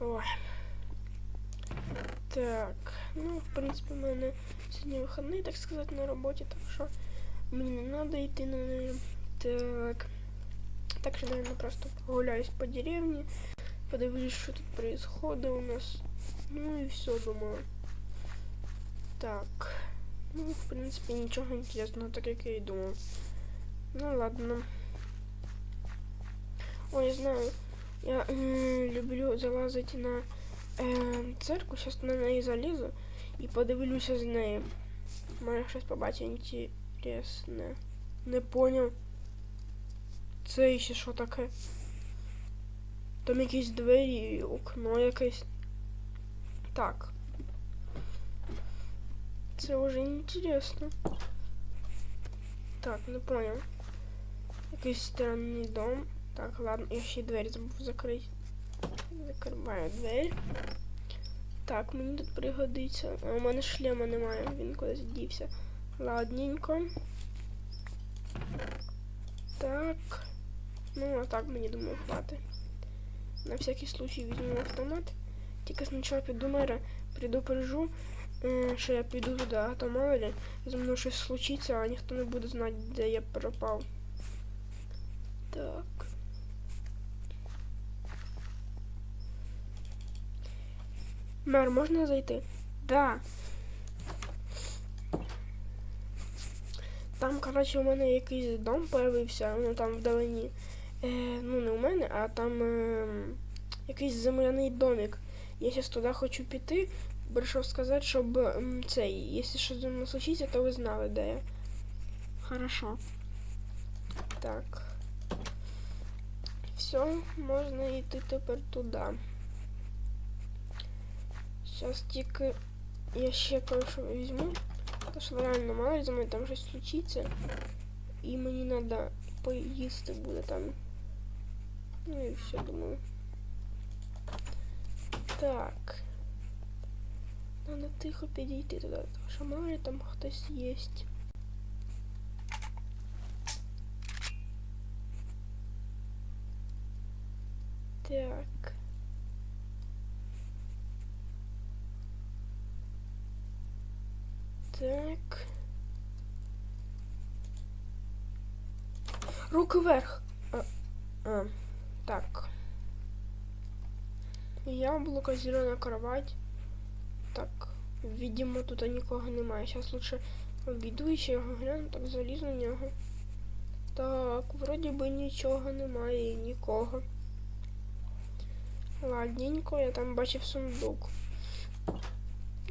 Ой. Так, ну, в принципі, в мене сьогодні вихідний, так сказати, на роботі, так що мені не треба йти на неї. Так. Так що, наверное, просто прогуляюсь по деревні, подивлюсь, що тут происходит у нас. Ну і все, думаю. Так. Ну, в принципі, нічого інтересного, так як я і думав. Ну ладно. Ой, я знаю. Я е, люблю залазити на е, церкву, зараз на неї залізу і подивлюся з нею. Може щось побачити інтересне. Не поняв. Це ще що таке? Там якісь двері і окно якесь. Так. Це вже інтересно. Так, не понял. Якийсь странний дом. Так, ладно, я ще й двері забув закрити. Закриваю двері. Так, мені тут пригодиться. А у мене шлема немає, він кудись дівся. Ладненько. Так. Ну, а так мені думаю, хватить. На всякий случай візьму автомат. Тільки спочатку піду мера, предупрежу, е, що я піду туди, а то мало ли, зі мною щось случиться, а ніхто не буде знати, де я пропав. Так. Мер, можна зайти? Да. Там, коротше, у мене якийсь дом появився, ну там вдалині. Е, ну, не у мене, а там е, якийсь земляний домик. Я зараз туди хочу піти. Прийшов сказати, щоб цей, якщо щось зі мною случиться, то ви знали, де я. Хорошо. Так. Все, можна йти тепер туди. Зараз тільки я ще кое-що візьму. Тому що реально мало ли за мною там щось случиться. І мені треба поїсти буде там. Ну і все, думаю. Так. Надо тихо підійти туди, тому що мало ли там хтось є. Так. Так. Руки вверх. А, а, так. Яблуко, зелена кровать. Так, видимо, тут нікого немає. Зараз лучше обійду і ще його гляну, так залізу на нього. Так, вроді би нічого немає нікого. Ладненько, я там бачив сундук.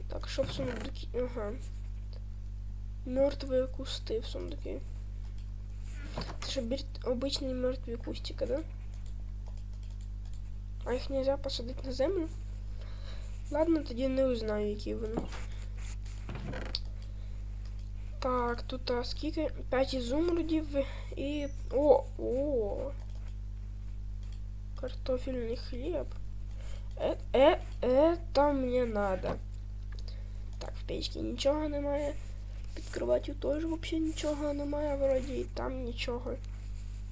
Так, що в сундукі? Ага. Мертвые кусти в сундуке. Это же обычные мертвые кустики, да? А їх нельзя посадити на землю? Ладно, тоді не узнаю, які вони. Так, тут а, скільки? 5 ізумрудів і... О! О! Картофельный хлеб. Э, э, это мне надо. Так, в печці нічого немає. Під кроватю теж взагалі нічого немає, вроді, і там нічого.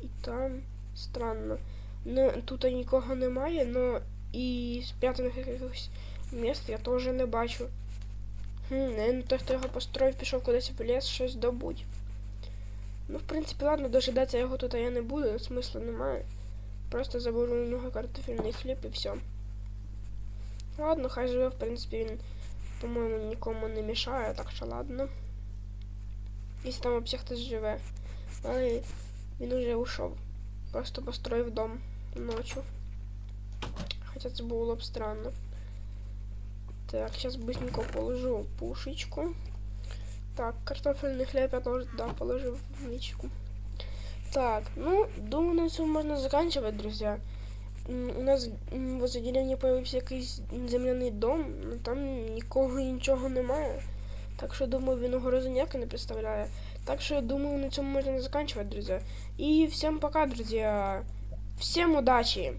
І там странно. Не, тут нікого немає, но і спрятаних якихось міст я теж не бачу. Хм, наверное, той, хто його построїв, пішов кудись в ліс, щось добуть. Ну, в принципі, ладно, дожидатися його тут я не буду, смисла немає. Просто заберу у нього картофельний хліб і все. Ладно, хай живе, в принципі, він, по-моєму, нікому не мішає, так що ладно. Якщо там взагалі хтось живе. Але він уже ушов. Просто построїв дом ночью. Хоча це було б странно. Так, сейчас быстренько положу пушечку. Так, картофельный хлеб я тоже, да, положил в мичку. Так, ну, думаю, на цьому можна заканчивать, друзья. У нас возле деревні появився якийсь земляний дом, але там нікого і нічого немає. Так що, думаю, він угрози ніяк не представляє. Так що, думаю, на цьому можна заканчивать, друзья. И всем пока, друзья. Всем удачи!